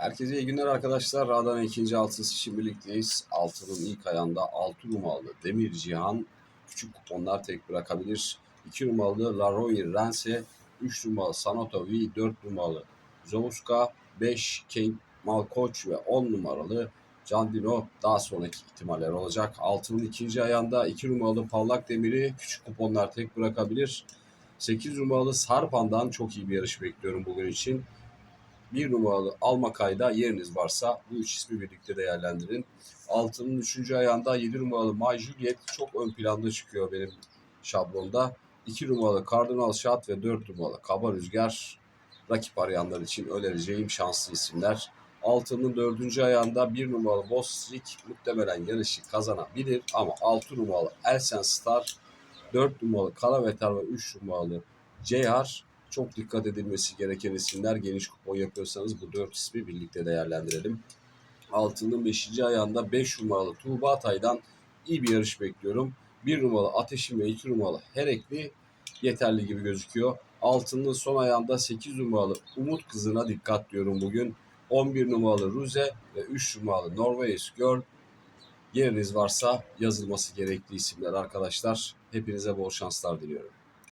Herkese iyi günler arkadaşlar. Radar'ın ikinci altısı için birlikteyiz. Altının ilk ayağında 6 numaralı Demir Cihan küçük kuponlar tek bırakabilir. 2 numaralı Laroy Rense, 3 numaralı Sanoto V, 4 numaralı Zomuska, 5 King Malkoç ve 10 numaralı Candino daha sonraki ihtimaller olacak. Altının ikinci ayağında 2 numaralı Parlak Demir'i küçük kuponlar tek bırakabilir. 8 numaralı Sarpan'dan çok iyi bir yarış bekliyorum bugün için. Bir numaralı Almakay'da yeriniz varsa bu üç ismi birlikte değerlendirin. Altının üçüncü ayağında 7 numaralı My Juliet çok ön planda çıkıyor benim şablonda. 2 numaralı Cardinal Shot ve 4 numaralı Kaba Rüzgar rakip arayanlar için önereceğim şanslı isimler. Altının dördüncü ayağında 1 numaralı Boss Streak muhtemelen yarışı kazanabilir ama 6 numaralı Elsen Star, 4 numaralı Karavetar ve 3 numaralı Ceyhar çok dikkat edilmesi gereken isimler. Geniş kupon yapıyorsanız bu dört ismi birlikte değerlendirelim. Altının 5. ayağında 5 numaralı Tuğba Atay'dan iyi bir yarış bekliyorum. 1 numaralı Ateşim ve 2 numaralı Herekli yeterli gibi gözüküyor. Altının son ayağında 8 numaralı Umut Kızı'na dikkat diyorum bugün. 11 numaralı Ruze ve 3 numaralı Norveys Girl yeriniz varsa yazılması gerekli isimler arkadaşlar. Hepinize bol şanslar diliyorum.